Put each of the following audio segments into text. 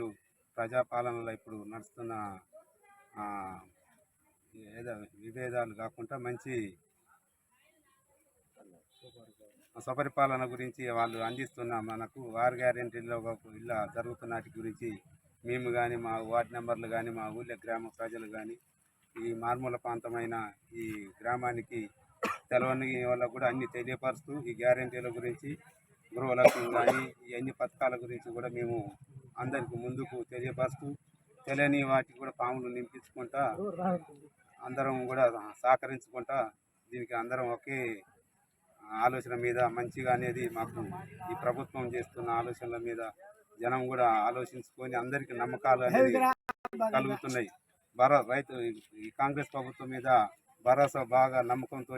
ఇప్పుడు ప్రజాపాలనలో ఇప్పుడు నడుస్తున్న ఏదో విభేదాలు కాకుండా మంచి సపరిపాలన గురించి వాళ్ళు అందిస్తున్న మనకు వార్ గ్యారెంటీలో ఇలా జరుగుతున్నటి గురించి మేము కానీ మా వార్డు మెంబర్లు కానీ మా ఊళ్ళో గ్రామ ప్రజలు కానీ ఈ మారుమూల ప్రాంతమైన ఈ గ్రామానికి తెలవని వాళ్ళకు కూడా అన్ని తెలియపరుస్తూ ఈ గ్యారెంటీల గురించి గృహలక్ష్మి కానీ ఈ అన్ని పథకాల గురించి కూడా మేము అందరికి ముందుకు తెలియపరుస్తూ తెలియని వాటికి కూడా పాములు నింపించుకుంటా అందరం కూడా సహకరించుకుంటా దీనికి అందరం ఒకే ఆలోచన మీద మంచిగా అనేది మాకు ఈ ప్రభుత్వం చేస్తున్న ఆలోచనల మీద జనం కూడా ఆలోచించుకొని అందరికీ నమ్మకాలు అనేది కలుగుతున్నాయి. భరో రైతు ఈ కాంగ్రెస్ ప్రభుత్వం మీద భరోసా బాగా నమ్మకంతో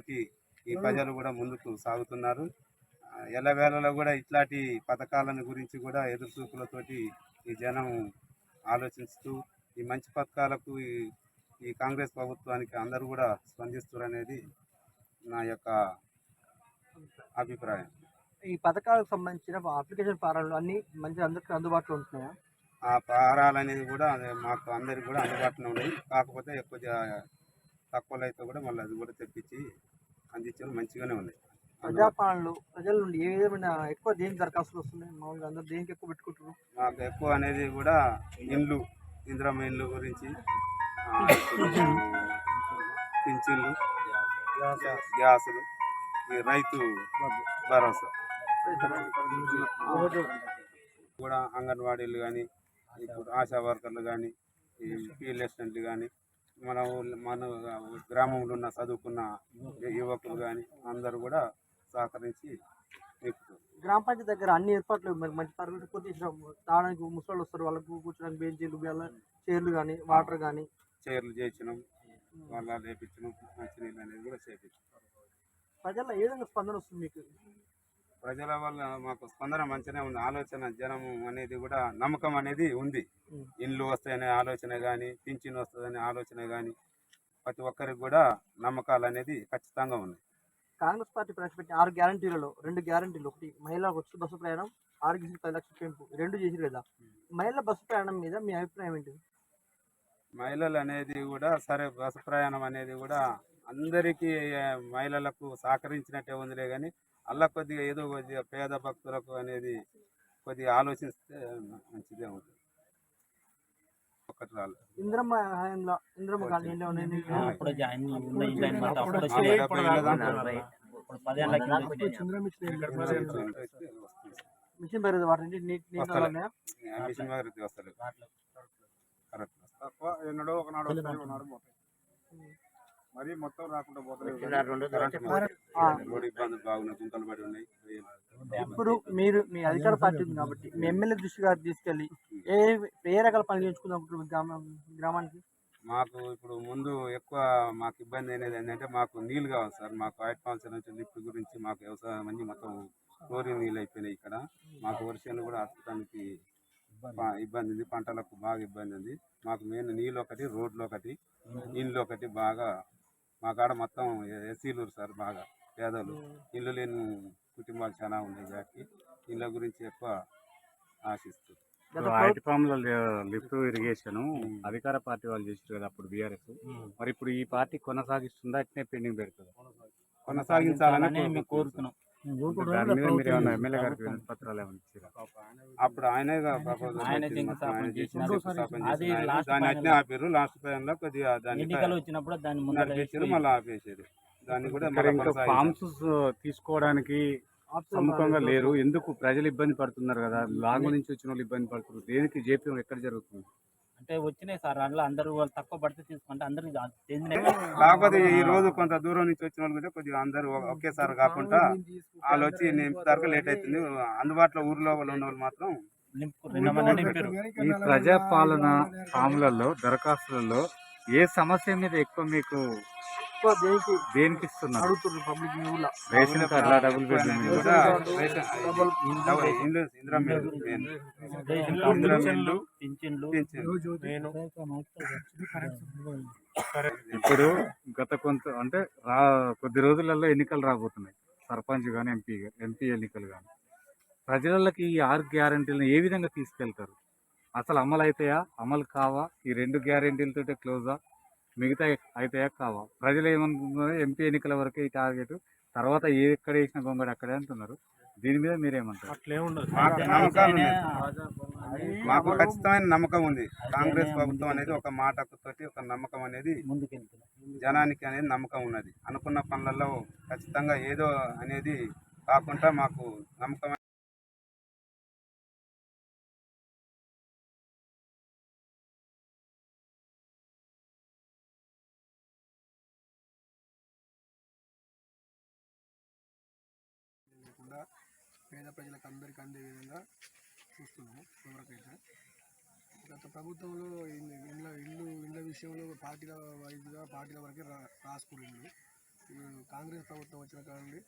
ఈ ప్రజలు కూడా ముందుకు సాగుతున్నారు. ఎల్లవేళలో కూడా ఇట్లాంటి పథకాలను గురించి కూడా ఎదురు చూపులతోటి ఈ జనం ఆలోచిస్తూ ఈ మంచి పథకాలకు ఈ ఈ కాంగ్రెస్ ప్రభుత్వానికి అందరూ కూడా స్పందిస్తారు అనేది నా యొక్క అభిప్రాయం. ఈ పథకాలకు సంబంధించిన అప్లికేషన్ ఫారాలు అన్ని మంచి అందరికీ అందుబాటులో ఉంటున్నాయా? ఆ పారాలు అనేది కూడా మాకు అందరికి కూడా అందుబాటులో ఉన్నాయి. కాకపోతే ఎక్కువ తక్కువలో అయితే కూడా మళ్ళీ అది కూడా తెప్పించి అందించడం మంచిగానే ఉన్నాయి ప్రజాపాలనలు ప్రజల నుండి ఏ విధమైన ఎక్కువ దేనికి దరఖాస్తులు వస్తున్నాయి? మామూలుగా అందరు దేనికి ఎక్కువ పెట్టుకుంటున్నారు? మాకు ఎక్కువ అనేది కూడా ఇండ్లు ఇందిరమ్మ ఇండ్లు గురించి పింఛన్లు గ్యాసులు ఈ రైతు భరోసా. కూడా అంగన్వాడీలు కానీ ఇప్పుడు ఆశా వర్కర్లు కానీ ఈ ఫీల్డ్ అసిస్టెంట్లు కానీ మన ఊళ్ళో మన గ్రామంలో ఉన్న చదువుకున్న యువకులు కానీ అందరూ కూడా సహకరించి గ్రామ పంచాయతీ దగ్గర అన్ని ఏర్పాట్లు మరి మంచి తరగతి కొద్దిగా తాగడానికి ముసళ్ళు వస్తారు. వాళ్ళకు కూర్చోడానికి బెంచీలు చైర్లు కానీ వాటర్ కానీ చైర్లు చేయించడం వాళ్ళ లేపించడం మంచినీళ్ళు అనేది కూడా చేయించడం ప్రజల్లో ఏ విధంగా స్పందన వస్తుంది మీకు? ప్రజల వల్ల మాకు స్పందన మంచిగానే ఉంది. ఆలోచన జనం అనేది కూడా నమ్మకం అనేది ఉంది. ఇండ్లు వస్తాయనే ఆలోచన కానీ పింఛన్ వస్తుందనే ఆలోచన కానీ ప్రతి ఒక్కరికి కూడా నమ్మకాలు అనేది ఖచ్చితంగా ఉన్నాయి. కాంగ్రెస్ పార్టీ ప్రవేశపెట్టిన ఆరు గ్యారంటీలలో రెండు గ్యారంటీలు. ఒకటి మహిళలకు వచ్చి బస్సు ప్రయాణం ఆరోగ్యశ్రీ పది లక్షల పెంపు రెండు చేసిరు కదా. మహిళల బస్సు ప్రయాణం మీద మీ అభిప్రాయం ఏంటి? మహిళలు అనేది కూడా సరే బస్సు ప్రయాణం అనేది కూడా అందరికీ మహిళలకు సహకరించినట్టే ఉందిలే కానీ అలా కొద్దిగా ఏదో కొద్దిగా పేద భక్తులకు అనేది కొద్దిగా ఆలోచిస్తే మంచిదే ఉంటుంది రాలేదు ఇంద్రమ్మ హయాంలో ఇంద్రమ్మ కాలనీ ఎన్ని ఉన్నాయి. అప్పుడు జాయిన్. మిషన్ పెరుగుతుంది వాటి నుంచి నీటి మిషన్ కరెక్ట్. తక్కువ ఎన్నడో ఒకనాడు ఒకనాడు పోతాయి. మరి మొత్తం రాకుండా ఉన్నాయి. ఇప్పుడు మీరు మీ అధికార పార్టీ ఉంది కాబట్టి మీ ఎమ్మెల్యే దృష్టి గారు తీసుకెళ్ళి ఏ ఏ రకాల పనులు చేయించుకుందాం గ్రామం గ్రామానికి? మాకు ఇప్పుడు ముందు ఎక్కువ మాకు ఇబ్బంది అనేది ఏంటంటే మాకు నీళ్ళు కావాలి సార్. మాకు వైట్ పాల్స్ నుంచి లిఫ్ట్ గురించి మాకు వ్యవసాయం అన్ని మొత్తం క్లోరిన్ నీళ్ళు అయిపోయినాయి ఇక్కడ. మాకు వర్షాలు కూడా అచ్చడానికి ప- ఇబ్బంది ఉంది. పంటలకు బాగా ఇబ్బంది ఉంది. మాకు మెయిన్ నీళ్ళు ఒకటి రోడ్లు ఒకటి ఇల్లు ఒకటి బాగా మా కాడ మొత్తం ఎస్సీలు సార్ బాగా పేదలు ఇల్లు లేని కుటుంబాలు చాలా ఉన్నాయి కాబట్టి ఇళ్ళ గురించి ఎక్కువ ఆశిస్తూ గత ఇప్పుడు ఐటీ ఫామ్లో లిఫ్ట్ ఇరిగేషన్ అధికార పార్టీ వాళ్ళు చేసారు కదా అప్పుడు బీఆర్ఎస్. మరి ఇప్పుడు ఈ పార్టీ కొనసాగిస్తుందా అట్నే పెండింగ్ పెడుతుందా? కొనసాగించాలని. కోరుతున్నాం. దాని మీద మీరు ఏమైనా ఎమ్మెల్యే గారికి పత్రాలు అప్పుడు ఆయనే దాన్ని అట్నే ఆపారు లాస్ట్ టైంలో కొద్దిగా దాన్ని ఎన్నికలు వచ్చినప్పుడు దాన్ని ముందర నడిపించారు మళ్ళీ ఆపేసారు. దాన్ని కూడా తీసుకోవడానికి సముఖంగా లేరు. ఎందుకు? ప్రజలు ఇబ్బంది పడుతున్నారు కదా. లాంగ్ నుంచి వచ్చిన వాళ్ళు ఇబ్బంది పడుతున్నారు. దేనికి? జేపీ ఎక్కడ జరుగుతుంది? అంటే వచ్చినాయి సార్. అందులో అందరూ వాళ్ళు తక్కువ పడితే తీసుకుంటే అందరికి చెందినాయి కాకపోతే ఈ రోజు కొంత దూరం నుంచి వచ్చిన వాళ్ళు కూడా కొద్దిగా అందరూ ఒకేసారి కాకుండా వాళ్ళు వచ్చి నింపుతారు లేట్ అవుతుంది. అందుబాటులో ఊర్లో వాళ్ళు ఉన్న వాళ్ళు మాత్రం ఈ ప్రజాపాలన ఫామ్లలో దరఖాస్తులలో ఏ సమస్య మీద ఎక్కువ మీకు ఎక్కువ దేనికి దేనికి ఇస్తున్నారు అడుగుతున్నారు పబ్లిక్ ఊళ్ళో రేషన్ కార్డుల డబుల్ బెడ్రూమ్. కూడా కార్డు. ఇప్పుడు గత కొంత అంటే రా కొద్ది రోజులలో ఎన్నికలు రాబోతున్నాయి. సర్పంచ్ కానీ ఎంపీ ఎంపీ ఎన్నికలు కానీ ప్రజలకి ఈ ఆరు గ్యారంటీలను ఏ విధంగా తీసుకెళ్తారు? అసలు అమలు అవుతాయా అమలు కావా? ఈ రెండు గ్యారెంటీలతోటే క్లోజా? మిగతా అవుతాయా కావా. ప్రజలు ఏమనుకుంటున్నారు ఎంపీ ఎన్నికల వరకే ఈ టార్గెట్. తర్వాత ఏ ఎక్కడ వేసిన గొంగడు అక్కడే అంటున్నారు. దీని మీద మీరేమంటారు? మాకు ఖచ్చితమైన నమ్మకం ఉంది. కాంగ్రెస్ ప్రభుత్వం అనేది ఒక మాటకు తోటి ఒక నమ్మకం అనేది జనానికి అనేది నమ్మకం ఉన్నది. అనుకున్న పనులలో ఖచ్చితంగా ఏదో అనేది కాకుండా మాకు నమ్మకం కూడా పేద ప్రజలకు అందరికీ అందే విధంగా చూస్తున్నాము ఎవరికైతే. గత ప్రభుత్వంలో ఇండ్ల ఇల్లు ఇండ్ల విషయంలో పార్టీల వైజ్గా పార్టీల వరకే రా రాసుకుని కాంగ్రెస్ ప్రభుత్వం వచ్చిన కారణండి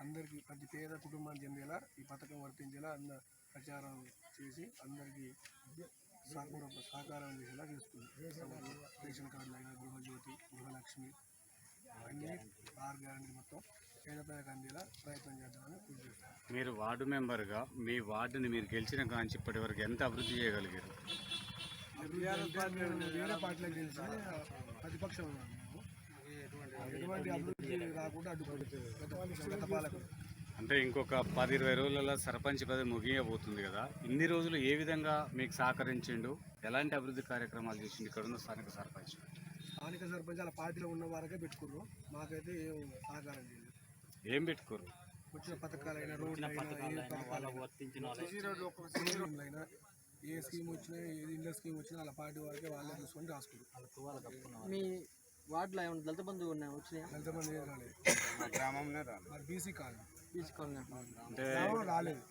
అందరికీ ప్రతి పేద కుటుంబానికి చెందేలా ఈ పథకం వర్తించేలా అన్న ప్రచారం చేసి అందరికీ సహకార సహకారం చేసేలా చేస్తుంది రేషన్ కార్డులు అయినా గృహజ్యోతి గృహలక్ష్మి అన్ని ఆరు గ్యారంటీ మొత్తం అందేలా ప్రయత్నం చేద్దామని మీరు వార్డు మెంబర్గా మీ వార్డుని మీరు గెలిచిన కాంచి ఇప్పటి వరకు ఎంత అభివృద్ధి చేయగలిగారు? మేము వేరే పార్టీలకు తెలిసి ప్రతిపక్షం ఉన్నాం మేము. ఎటువంటి అభివృద్ధి రాకుండా అడ్డుకుంటుంది గత గత పాలకులు అంటే ఇంకొక పది ఇరవై రోజులలో సర్పంచ్ పదవి ముగియబోతుంది కదా. ఇన్ని రోజులు ఏ విధంగా మీకు సహకరించిండు? ఎలాంటి అభివృద్ధి కార్యక్రమాలు చేసిండు? ఇక్కడ ఉన్న స్థానిక సర్పంచ్. స్థానిక సర్పంచ్ అలా పార్టీలో ఉన్న వారకే పెట్టుకున్నాం మాకైతే ఏం సహకారం చేయలేదు. ఏం పెట్టుకోరు? వచ్చిన పథకాలైనా రోడ్లు అయినా ఏ వాళ్ళకు పథకాలైనా. వాళ్ళకి ఏ స్కీమ్ వచ్చినా ఏది ఇండ్ల స్కీమ్ వచ్చినా అలా పార్టీ వరకే వాళ్ళే చూసుకొని రాసుకున్నారు మీ వార్డులో ఏమైనా దళిత బంధువు ఉన్నాయి? వచ్చినాయా? ఎంతమంది ఏం రాలేదు. మా గ్రామంలో మరి బీసీ తీసుకోండి అంటే గ్రామం రాలేదు.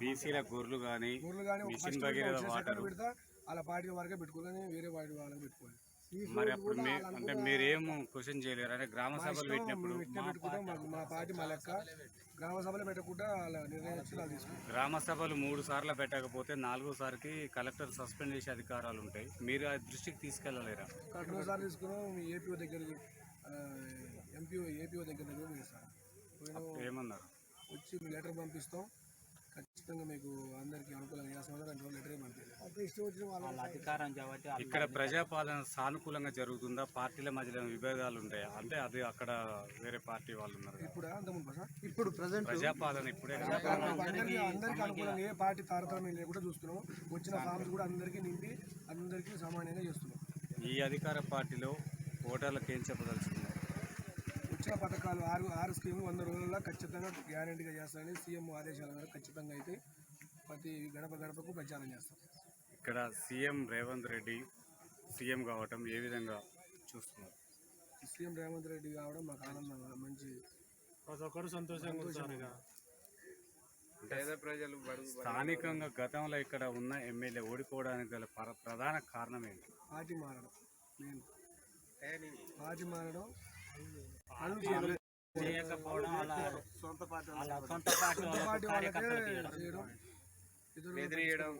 బీసీల గొర్రెలు కానీ ఊర్లు కానీ మిషన్ భగీరథ వాటర్ పెడతా అలా పార్టీ వరకే పెట్టుకోవాలని వేరే పార్టీ వాళ్ళకి పెట్టుకోవాలి. మరి అప్పుడు మీ అంటే మీరేం క్వశ్చన్ చేయలేరు. అంటే గ్రామ సభలు పెట్టినప్పుడు మా పార్టీ మా లెక్క గ్రామ సభలు పెట్టకుండా గ్రామ సభలు మూడు సార్లు పెట్టకపోతే నాలుగోసారికి కలెక్టర్ సస్పెండ్ చేసే అధికారాలు ఉంటాయి. మీరు ఆ దృష్టికి తీసుకెళ్ళలేరా? ఎన్నోసార్లు తీసుకున్నాం ఏపీఓ దగ్గర ఎంపీఓ ఏపీఓ దగ్గర ఏమన్నారు? వచ్చి లెటర్ పంపిస్తాం. ఖచ్చితంగా మీకు అందరికీ అనుకూలంగా ఏ లెటర్ ఇష్టం వచ్చిన వాళ్ళ అధికారం కాబట్టి ఇక్కడ ప్రజాపాలన సానుకూలంగా జరుగుతుందా? పార్టీల మధ్యలో విభేదాలు ఉంటాయా? అంటే అది అక్కడ వేరే పార్టీ వాళ్ళు ఉన్నారు. ఇప్పుడు? ఇప్పుడు ప్రజెంట్ ప్రజాపాలన ఇప్పుడే అందరికీ అందరికీ అనుకూలంగా ఏ పార్టీ తారతమ్యం లేకుండా చూస్తున్నాం. వచ్చిన ఫామ్స్ కూడా అందరికీ నింపి అందరికీ సమానంగా చేస్తున్నాం. ఈ అధికార పార్టీలో ఓటర్లకు ఏం చెప్పదలుచుకున్నారు? వచ్చిన పథకాలు ఆరు ఆరు స్కీములు వంద రోజుల్లో ఖచ్చితంగా గ్యారంటీగా చేస్తారని సీఎం ఆదేశాల మేరకు ఖచ్చితంగా అయితే ప్రతి గడప గడపకు ప్రచారం చేస్తాం. ఇక్కడ సీఎం రేవంత్ రెడ్డి సీఎం కావటం ఏ విధంగా చూస్తున్నారు? సీఎం రేవంత్ రెడ్డి కావడం మాకు ఆనందం మంచి పేద ప్రజలు బడుగు స్థానికంగా గతంలో ఇక్కడ ఉన్న ఎమ్మెల్యే ఓడిపోవడానికి గల ప్ర- ప్రధాన కారణం ఏంటి? పార్టీ మారడం మెయిన్ పార్టీ మారడం చేయకపోవడం సొంత పార్టీ బెదిరియడం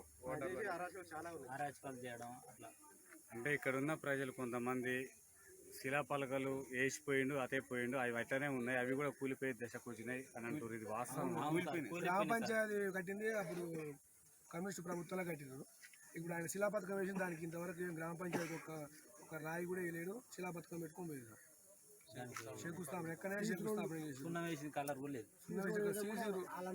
అరాచకాలు చేయడం అట్లా. అంటే ఇక్కడ ఉన్న ప్రజలు కొంతమంది శిలాపలకలు వేసిపోయిండు అతే పోయిండు అవి అట్లనే ఉన్నాయి అవి కూడా కూలిపోయే దశకు వచ్చినాయి అని అంటారు ఇది వాస్తవం. గ్రామ. పంచాయతీ కట్టింది అప్పుడు కమ్యూనిస్ట్ ప్రభుత్వంలో కట్టినారు ఇప్పుడు ఆయన శిలాపథకం వేసిన దానికి ఇంతవరకు ఏం గ్రామ పంచాయతీ ఒక ఒక రాయి కూడా వేయలేడు శిలాపథకం పెట్టుకొని పోయారు దానికి శంకుస్థాపన ఎక్కడైనా శంకుస్థాపన చేసి సున్నం కలర్ కూడా లేదు.